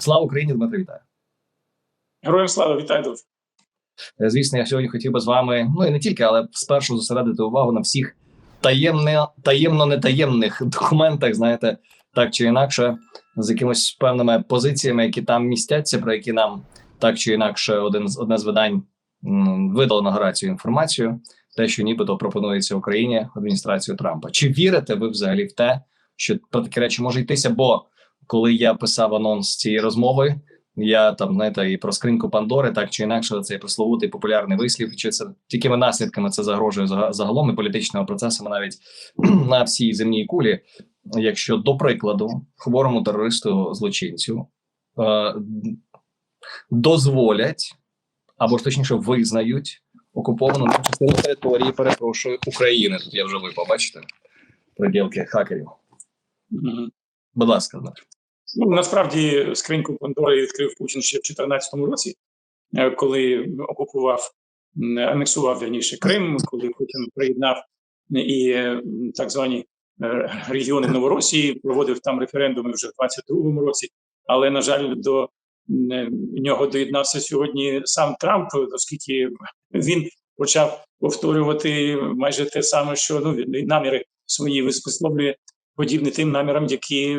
Слава Україні, Дмитро, вітаю. Героям слава, вітаю друзі. Е, Звісно, я сьогодні хотів би з вами, ну і не тільки, але спершу зосередити увагу на всіх таємне, таємно нетаємних документах, знаєте, так чи інакше, з якимось певними позиціями, які там містяться, про які нам так чи інакше один одне з видань видало на гарацію інформацію, те, що нібито пропонується Україні адміністрацією Трампа. Чи вірите ви взагалі в те, що про такі речі може йтися? Бо коли я писав анонс цієї розмови, я там знаєте, і про скриньку Пандори, так чи інакше, цей пресловутий популярний вислів, чи це якими наслідками це загрожує зага- загалом і політичними процесами навіть на всій земній кулі. Якщо до прикладу хворому терористу злочинцю е, дозволять або ж точніше визнають окуповану на частину території, перепрошую України. Тут я вже ви побачите приділки хакерів. Будь ласка, Дмитро. Ну насправді скриньку Пандори відкрив Путін ще в 2014 році, е, коли окупував, анексував вірніше Крим, коли Путін приєднав і е, так звані е, регіони Новоросії, проводив там референдуми вже в 22-му році. Але на жаль, до нього доєднався сьогодні сам Трамп, оскільки він почав повторювати майже те саме, що ну наміри свої висловлює подібні тим намірам, які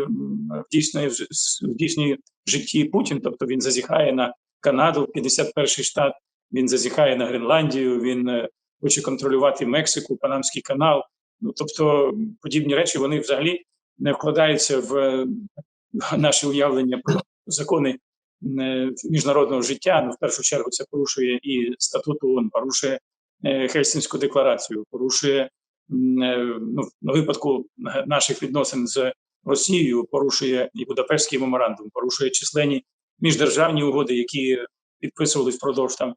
вдійснює в житті Путін. Тобто він зазіхає на Канаду, 51-й штат, він зазіхає на Гренландію, він е, хоче контролювати Мексику, Панамський канал. Ну тобто подібні речі вони взагалі не вкладаються в е, наше уявлення про закони е, міжнародного життя. Ну, в першу чергу, це порушує і статут ООН, порушує Хельсінську декларацію, порушує ну, на випадку наших відносин з Росією, порушує і Будапештський меморандум, порушує численні міждержавні угоди, які підписувались впродовж там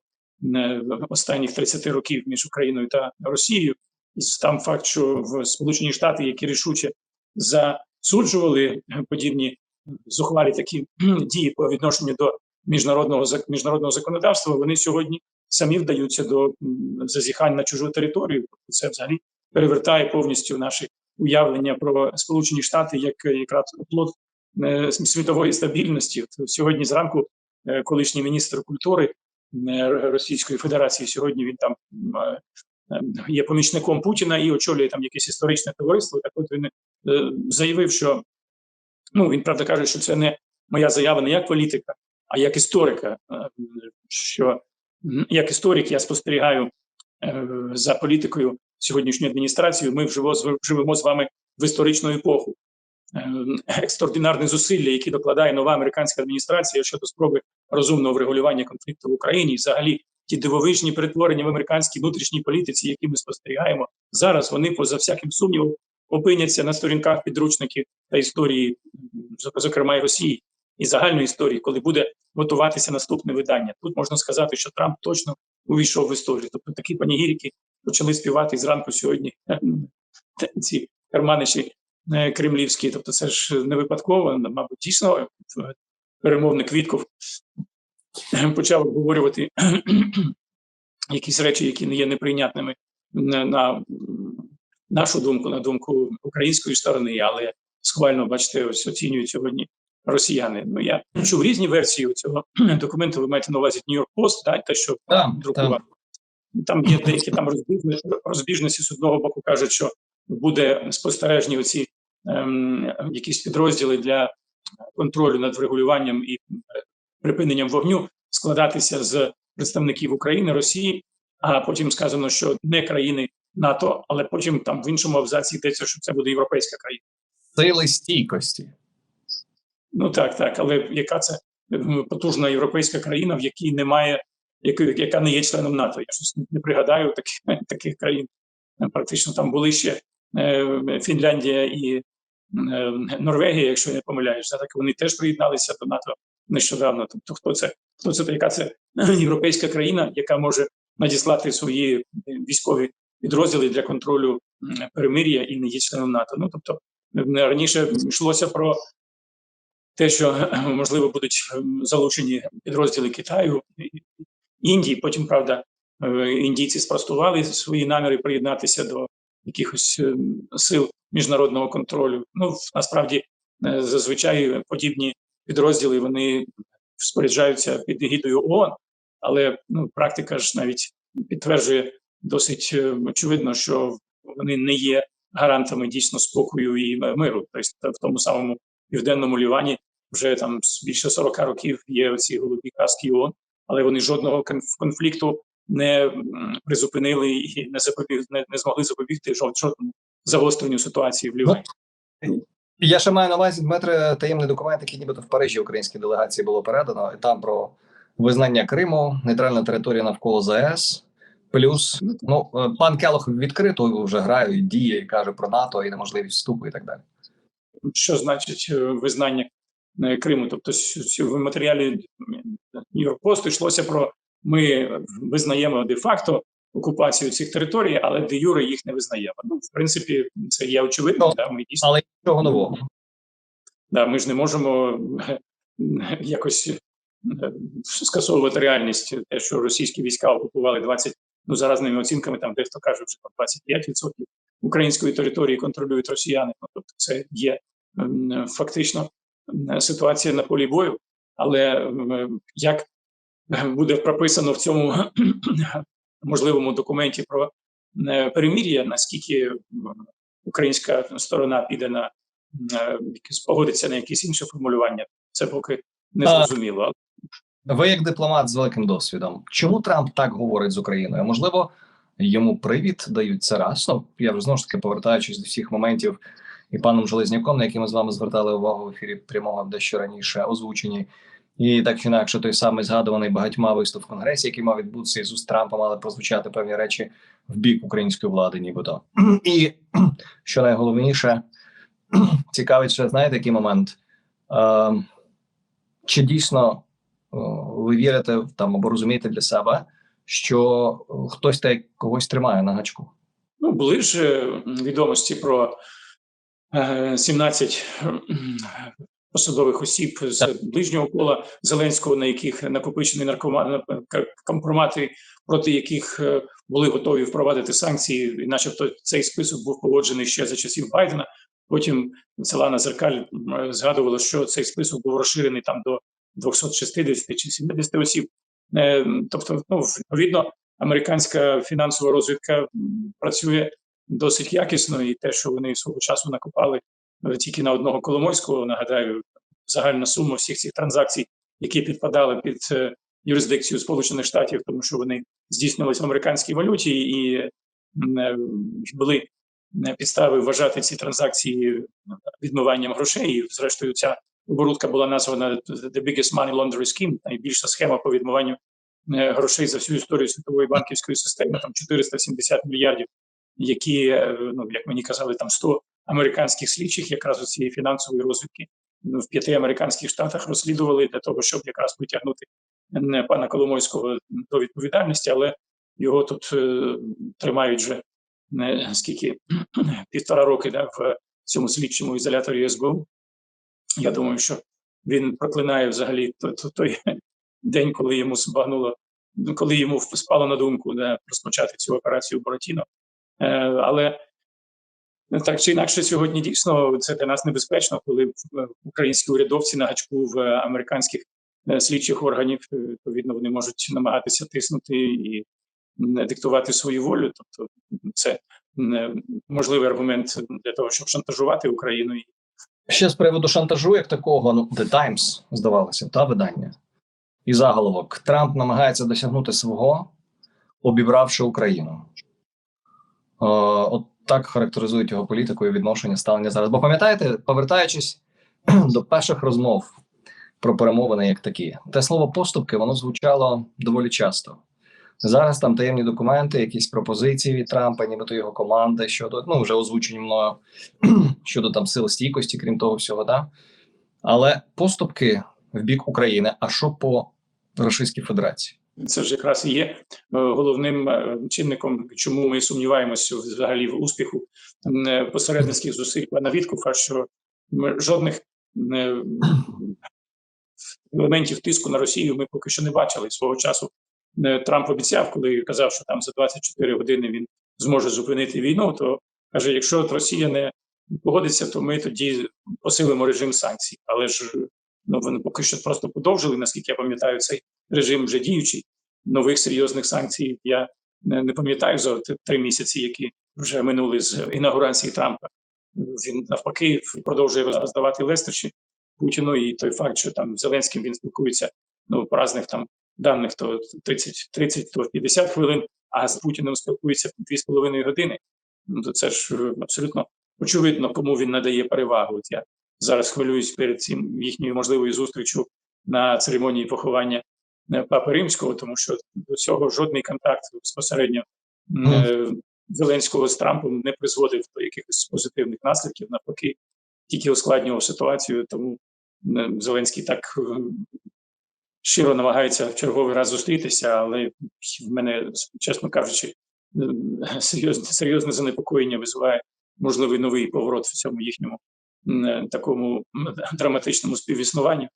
е, останніх 30 років між Україною та Росією. І там факт, що в Сполучені Штати, які рішуче засуджували подібні зухвалі такі дії по відношенню до міжнародного міжнародного законодавства, вони сьогодні самі вдаються до зазіхань на чужу територію. Це взагалі перевертає повністю наші уявлення про Сполучені Штати як е, якраз плод е, світової стабільності. От сьогодні зранку е, колишній міністр культури Російської Федерації, сьогодні він там є помічником Путіна і очолює там якесь історичне товариство. Так от він заявив, що ну він правда каже, що це не моя заява не як політика, а як історика. Що як історик я спостерігаю за політикою сьогоднішньої адміністрації. Ми вживо живемо з вами в історичну епоху. Е, Екстраординарні зусилля, які докладає нова американська адміністрація щодо спроби розумного врегулювання конфлікту в Україні, і взагалі ті дивовижні перетворення в американській внутрішній політиці, які ми спостерігаємо зараз, вони поза всяким сумнівом опиняться на сторінках підручників та історії, зокрема і Росії, і загальної історії, коли буде готуватися наступне видання. Тут можна сказати, що Трамп точно увійшов в історію. Тобто такі панігірики почали співати зранку сьогодні ці карманичі е, кремлівські. Тобто, це ж не випадково, мабуть, дійсно е, перемовник Вітков почав обговорювати якісь речі, які не є неприйнятними на нашу думку, на думку української сторони, але схвально, бачите, ось оцінюють сьогодні росіяни. Ну я чув різні версії цього документу. Ви маєте на увазі Нью-Йорк Пост, да, те, що Так, друкував. Там є деякі там розбіжності, розбіжності з одного боку кажуть, що буде спостережні оці ем, якісь підрозділи для контролю над врегулюванням і е, припиненням вогню складатися з представників України, Росії, а потім сказано, що не країни НАТО, але потім там в іншому абзаці йдеться, що це буде європейська країна. Сили стійкості. Ну так, так, але яка це потужна європейська країна, в якій немає, яка, не є членом НАТО? Я щось не пригадаю таких, таких країн. Е, Практично там були ще е, Фінляндія і е, Норвегія, якщо я не помиляюсь, так вони теж приєдналися до НАТО нещодавно. Тобто, хто це? Хто це яка це європейська країна, яка може надіслати свої військові підрозділи для контролю перемир'я і не є членом НАТО? Ну тобто раніше йшлося про те, що е, можливо будуть е, залучені підрозділи Китаю, Індії. Потім, правда, е, індійці спростували свої наміри приєднатися до якихось сил міжнародного контролю. Ну насправді зазвичай подібні підрозділи вони споряджаються під егідою ООН, але ну, практика ж навіть підтверджує досить очевидно, що вони не є гарантами дійсно спокою і миру. Тобто в тому самому південному Лівані вже там більше 40 років є оці голубі каски ООН, але вони жодного конф- конфлікту не призупинили і не запобіг, не, не змогли запобігти жод- жодному загостренню ситуації в Лівані. Я ще маю на увазі, Дмитре, таємний документ, який нібито в Парижі українській делегації було передано, і там про визнання Криму, нейтральна територія навколо ЗАЕС. Плюс, ну е, пан Келох відкрито вже грає, діє і каже про НАТО і неможливість вступу і так далі. Що значить е, визнання е, Криму. Тобто, в матеріалі Нью-Йорк Посту йшлося про ми визнаємо де-факто окупацію цих територій, але де юре їх не визнаємо. Ну, в принципі, це є очевидно. Ну, Да, ми дійсно Але нічого нового. да, ми ж не можемо е, якось е, скасовувати реальність, те, що російські війська окупували 20, ну за разними оцінками, там дехто каже, вже там 25% української території контролюють росіяни. Ну, тобто це є фактично ситуація на полі бою. Але як буде прописано в цьому можливому документі про перемір'я, наскільки українська сторона піде на погодиться на якісь інші формулювання, це поки не зрозуміло. Ви як дипломат з великим досвідом. Чому Трамп так говорить з Україною? Можливо, йому привід дають це раз. Ну я вже знову ж таки повертаючись до всіх моментів і паном Железняком, на які ми з вами звертали увагу в ефірі прямого дещо раніше озвучені. І так чи інакше, той самий згадуваний багатьма виступ в конгресі, який мав відбутися і з Трампа, мали прозвучати певні речі в бік української влади, нібито. І що найголовніше, цікавить, ще знаєте, який момент. Чи дійсно ви вірите там або розумієте для себе, що хтось та когось тримає на гачку? Ну, були ж е, відомості про 17 посадових осіб з ближнього кола Зеленського, на яких накопичені наркомани компромати, проти яких е, були готові впровадити санкції, і начебто цей список був погоджений ще за часів Байдена. Потім Целана Зеркаль згадувала, що цей список був розширений там до 260 чи 70 осіб. Е, Тобто, ну відповідно, американська фінансова розвідка працює досить якісно, і те, що вони свого часу накопали тільки на одного Коломойського, нагадаю, загальна сума всіх цих транзакцій, які підпадали під е, юрисдикцію Сполучених Штатів, тому що вони здійснювалися в американській валюті, і е, були е, підстави вважати ці транзакції відмиванням грошей. І, зрештою, ця оборудка була названа The Biggest Money Laundering Scheme, найбільша схема по відмиванню грошей за всю історію світової банківської системи, там 470 мільярдів, які, е, ну як мені казали, там 100 американських слідчих, якраз у цієї фінансової розвідки ну, в п'яти американських штатах розслідували для того, щоб якраз притягнути е, пана Коломойського до відповідальності, але його тут е, тримають вже не скільки півтора роки да, в цьому слідчому ізоляторі СБУ. Я думаю, що він проклинає взагалі той, день, коли йому збагнуло, ну, коли йому спало на думку да, розпочати цю операцію Буратіно. Е, але так чи інакше, сьогодні дійсно це для нас небезпечно, коли е, українські урядовці на гачку в американських е, слідчих органів відповідно вони можуть намагатися тиснути і диктувати свою волю. Тобто, це можливий аргумент для того, щоб шантажувати Україну Ще з приводу шантажу, як такого, ну The Times, здавалося, та видання. І заголовок: Трамп намагається досягнути свого, обібравши Україну. Е, от так характеризують його політику і відношення ставлення зараз. Бо пам'ятаєте, повертаючись до перших розмов про перемовини, як такі, те слово поступки воно звучало доволі часто. Зараз там таємні документи, якісь пропозиції від Трампа, нібито його команди щодо ну вже озвучені мною щодо там сил стійкості, крім того всього, да. Але поступки в бік України, а що по Російській Федерації? Це ж якраз і є е, головним е, чинником, чому ми сумніваємося взагалі в успіху е, посередницьких зусиль пана Віткуфа, що жодних елементів тиску на Росію ми поки що не бачили. Свого часу Трамп обіцяв, коли казав, що там за 24 години він зможе зупинити війну. То каже: якщо Росія не погодиться, то ми тоді посилимо режим санкцій. Але ж Ну вони поки що просто подовжили, наскільки я пам'ятаю, цей режим вже діючий. Нових серйозних санкцій я не, не пам'ятаю за три місяці, які вже минули з інаугурації Трампа. Він навпаки продовжує роздавати лестощі Путіну, і той факт, що там Зеленським він спілкується ну по різних там даних, то 30, 30 то 50 хвилин, а з Путіним спілкується 2,5 години. Ну то це ж е, абсолютно очевидно, кому він надає перевагу. От я зараз хвилююсь перед цим їхньою можливою зустрічю на церемонії поховання е, Папи Римського, тому що до цього жодний контакт безпосередньо е, Зеленського з Трампом не призводив до якихось позитивних наслідків. Навпаки, тільки ускладнював ситуацію. Тому е, Зеленський так щиро намагається в черговий раз зустрітися, але в мене, чесно кажучи, серйозне, серйозне занепокоєння визиває можливий новий поворот в цьому їхньому такому драматичному співіснуванні.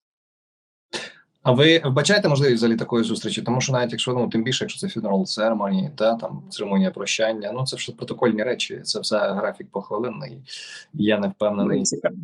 А ви вбачаєте можливість взагалі такої зустрічі? Тому що навіть якщо ну тим більше, якщо це funeral ceremony, та там церемонія прощання, ну це все протокольні речі, це все графік похвилинний. Я не впевнений. Цікаво,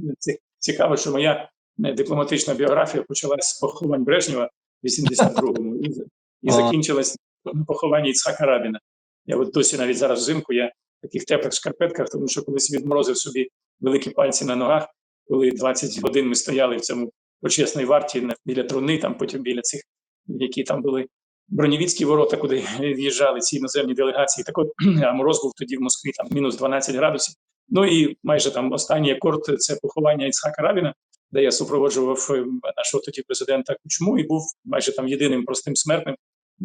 цікаво, що моя е, дипломатична біографія почалася з поховань Брежнєва в 82-му і, і закінчилась на похованні Іцхака Рабіна. Я от досі навіть зараз взимку я в таких теплих шкарпетках, тому що колись відморозив собі великі пальці на ногах, коли 20 годин ми стояли в цьому почесній варті біля труни, там потім біля цих, які там були бронєвіцькі ворота, куди в'їжджали ці іноземні делегації. Так от, мороз був тоді в Москві там мінус 12 градусів. Ну і майже там останній акорд це поховання Іцхака Рабіна, де я супроводжував е, нашого тоді президента Кучму і був майже там єдиним простим смертним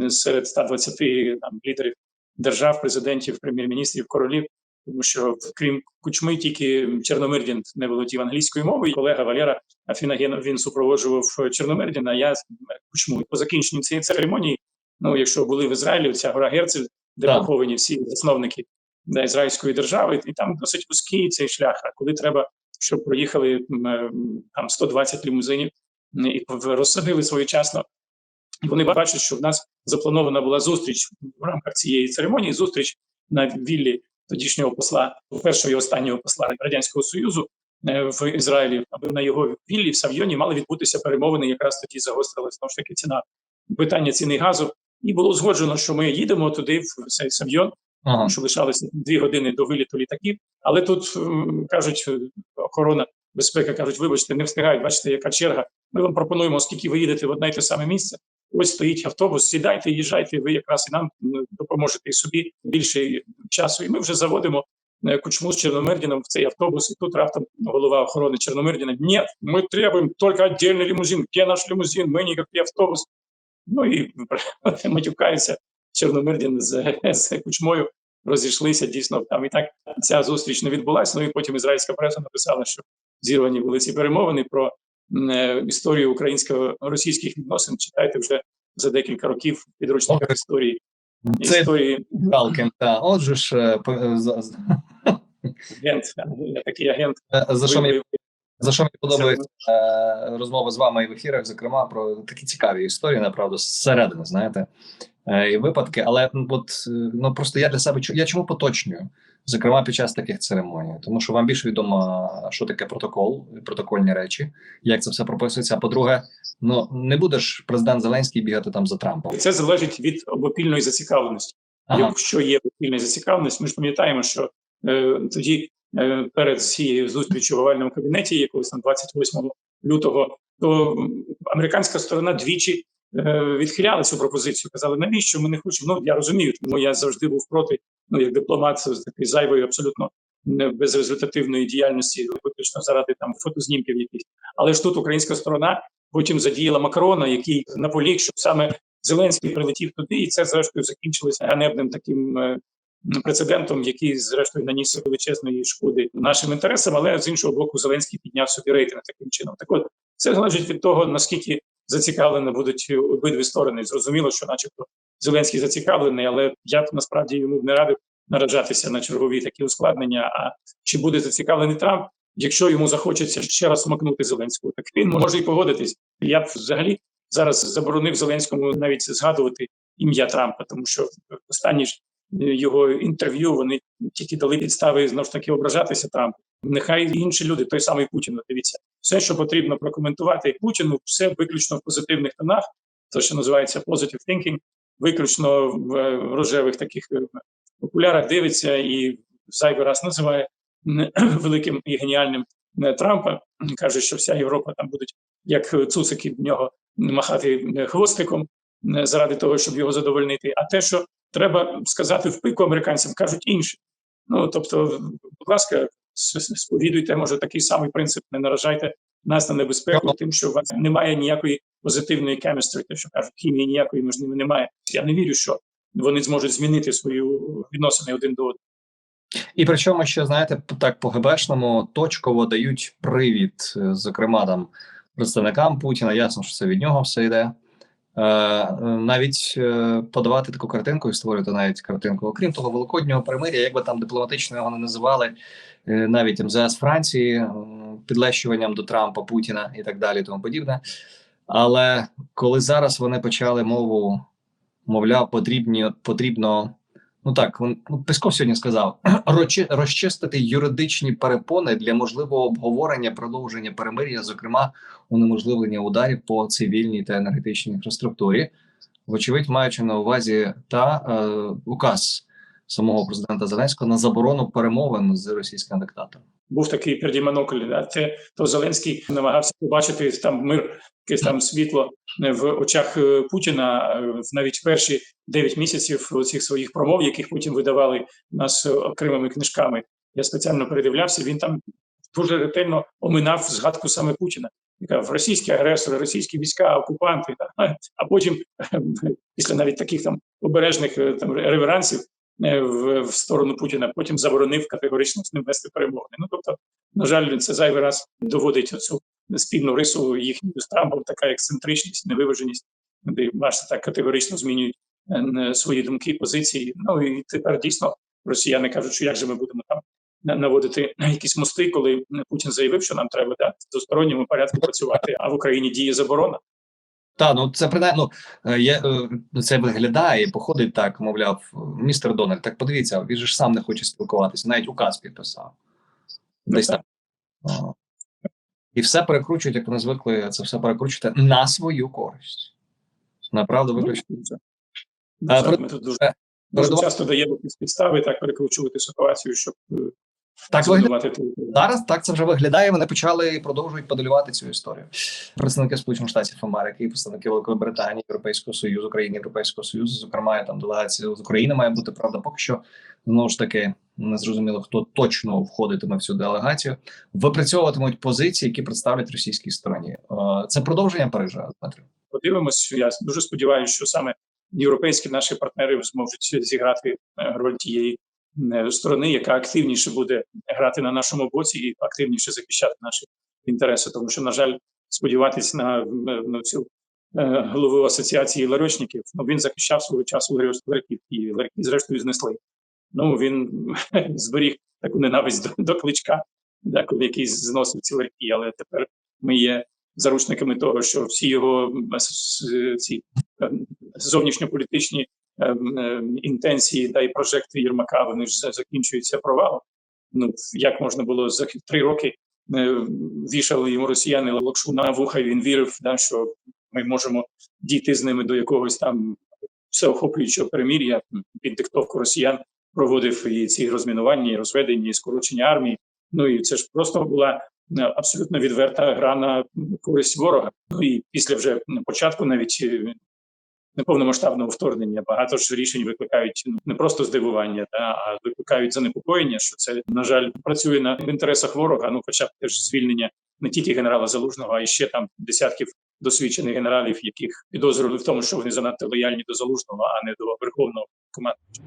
е, серед 120 там лідерів держав, президентів, прем'єр-міністрів, королів. Тому що крім Кучми, тільки Чорномирдін не володів англійською мовою. Колега Валера Афінаген він супроводжував Чорномирдіна. а Я Кучму. По закінченню цієї церемонії, ну якщо були в Ізраїлі, ця гора Герцель, де Так. поховані всі засновники да, ізраїльської держави, і там досить вузький цей шлях. А коли треба, щоб проїхали е, там 120 лімузинів і розсадили своєчасно. І вони бачать, що в нас запланована була зустріч в рамках цієї церемонії. Зустріч на віллі тодішнього посла, першого і останнього посла радянського союзу е, в Ізраїлі, аби на його віллі в Савйоні мали відбутися перемовини. Якраз тоді загострилась знову ж таки ціна питання ціни газу. І було узгоджено, що ми їдемо туди, в цей Савйон, Ага. що лишалося дві години до виліту літаків. Але тут кажуть, охорона безпеки кажуть, вибачте, не встигають. Бачите, яка черга. Ми вам пропонуємо, оскільки ви їдете в одне й те саме місце. Ось стоїть автобус, сідайте, їжджайте. Ви якраз і нам допоможете і собі більше часу. І ми вже заводимо е, кучму з Чорномирдіном в цей автобус. І тут раптом голова охорони Чорномирдіна. Ні, ми требуємо тільки віддільний лімузин. Де наш лімузин? Ми ніякий автобус. Ну і матюкаються Чорномирдін з, з кучмою розійшлися. Дійсно, там і так ця зустріч не відбулася. Ну і потім ізраїльська преса написала, що зірвані були ці перемовини про історію українсько-російських відносин. Читайте вже за декілька років підручниках історії Це історії Галкін, та отже ж е, е, агент. Я такий агент. е, за що мені за що мені подобається е, розмова з вами і в ефірах, зокрема про такі цікаві історії, направду, зсередини, знаєте, е, і випадки. Але от е, ну просто я для себе я чому поточнюю, зокрема під час таких церемоній, тому що вам більше відомо, що таке протокол, протокольні речі, як це все прописується. А по-друге, ну не будеш президент Зеленський бігати там за Трампом. Це залежить від обопільної зацікавленості. Ага. Якщо є спільна зацікавленість, ми ж пам'ятаємо, що е, тоді е, перед цією зустрічю в овальному кабінеті, якогось там 28 лютого, то американська сторона двічі е, відхиляла цю пропозицію. Казали, навіщо ми не хочемо? Ну я розумію, тому я завжди був проти. Ну як дипломат з такої зайвої, абсолютно не безрезультативної діяльності, виключно заради там фотознімків якісь. Але ж тут українська сторона потім задіяла Макрона, який наполіг, щоб саме Зеленський прилетів туди, і це зрештою закінчилося ганебним таким е, прецедентом, який зрештою наніс величезної шкоди нашим інтересам. Але з іншого боку, Зеленський підняв собі рейтинг таким чином. Так от це залежить від того, наскільки зацікавлені будуть обидві сторони. Зрозуміло, що, начебто, Зеленський зацікавлений, але я насправді йому не радив наражатися на чергові такі ускладнення. А чи буде зацікавлений Трамп? Якщо йому захочеться ще раз смакнути Зеленського, так він може і погодитись. Я б взагалі зараз заборонив Зеленському навіть згадувати ім'я Трампа, тому що останні ж е, його інтерв'ю вони тільки дали підстави знову ж таки ображатися Трампу. Нехай інші люди, той самий Путін. Дивіться, все, що потрібно прокоментувати Путіну, все виключно в позитивних тонах. Те, що називається positive thinking, виключно в рожевих таких е, окулярах дивиться і зайвий раз називає великим і геніальним е, Трампа. Каже, що вся Європа там будуть як цуцики в нього махати е, хвостиком заради того, щоб його задовольнити. А те, що треба сказати в пику американцям, кажуть інші. Ну тобто, будь ласка, сповідуйте, може, такий самий принцип, не наражайте нас на небезпеку, тим, що у вас немає ніякої позитивної кемістри, те, що кажуть, хімії ніякої ними немає. Я не вірю, що вони зможуть змінити свою відносини один до одного. І причому ще знаєте, так по ГБшному точково дають привід, е, зокрема там представникам Путіна. Ясно, що це від нього все йде. Е, навіть е, подавати таку картинку і створювати навіть картинку. Окрім того, великоднього примиря, як би там дипломатично його не називали, е, навіть МЗС Франції підлещуванням до Трампа, Путіна і так далі, тому подібне. Але коли зараз вони почали мову, мовляв, потрібні потрібно. Ну так, ну, Песков сьогодні сказав рочи розчистити юридичні перепони для можливого обговорення продовження перемир'я, зокрема унеможливлення ударів по цивільній та енергетичній інфраструктурі, вочевидь, маючи на увазі та е, указ самого президента Зеленського на заборону перемовин з російським диктатором. Був такий переді монокль, а те то Зеленський намагався побачити там мир, якесь там світло е, в очах е, Путіна е, в навіть перші 9 місяців цих своїх промов, яких потім видавали нас окремими книжками. Я спеціально передивлявся. Він там дуже ретельно оминав згадку саме Путіна. Яка в російські агресори, російські війська, окупанти, а потім після навіть таких там обережних там реверансів в, в сторону Путіна, потім заборонив категорично з ним вести перемовини. Ну тобто, на жаль, це зайвий раз доводить оцю спільну рису їхню з Трампом, така ексцентричність, невиваженість, де бачите, так категорично змінюють е, свої думки, позиції. Ну і тепер дійсно росіяни кажуть, що як же ми будемо там на- наводити якісь мости, коли Путін заявив, що нам треба да, в двосторонньому порядку працювати, а в Україні діє заборона. Та ну це принаймні, ну, е, є, е, це виглядає походить так, мовляв, містер Дональд. Так подивіться, він же ж сам не хоче спілкуватися, навіть указ підписав. Десь Ну, так. І все перекручують, як вони звикли це все перекручувати на свою користь. Направду Ми тут дуже, е, дуже часто даємо якісь підстави так перекручувати ситуацію, щоб е, Так виглядає. Зараз так це вже виглядає. Вони почали і продовжують подолювати цю історію. Представники Сполучених Штатів Америки, представники Великої Британії, Європейського Союзу, країн Європейського Союзу, зокрема, там делегація з України має бути правда. Поки що знову ж таки не зрозуміло, хто точно входитиме в цю делегацію. Випрацьовуватимуть позиції, які представлять російській стороні. Е, Це продовження Парижа. Дмитро. подивимось. Я дуже сподіваюся, що саме європейські наші партнери зможуть зіграти е, роль тієї сторони, яка активніше буде грати на нашому боці і активніше захищати наші інтереси. Тому що, на жаль, сподіватися на, на цю е, голову асоціації ларочників, ну він захищав свого часу ларьків, і ларьки зрештою знесли. Ну він зберіг таку ненависть до, до кличка, да, коли якийсь зносив ці ларьки, але тепер ми є заручниками того, що всі його с- ці ем, зовнішньополітичні інтенції та й прожекти Єрмака вони ж за- закінчуються провалом. Ну як можна було за три роки е, вішали йому росіяни локшу на вуха, і він вірив, да, що ми можемо дійти з ними до якогось там всеохоплюючого перемір'я під диктовку росіян. Проводив і ці розмінування, і розведення, і скорочення армії. Ну і це ж просто була е, абсолютно відверта гра на користь ворога. Ну і після вже початку навіть е, неповномасштабного вторгнення багато ж рішень викликають ну, не просто здивування, та а викликають занепокоєння, що це на жаль працює на в інтересах ворога. Ну, хоча б теж звільнення не тільки генерала Залужного, а й ще там десятків досвідчених генералів, яких підозрювали в тому, що вони занадто лояльні до залужного, а не до верховного командувача.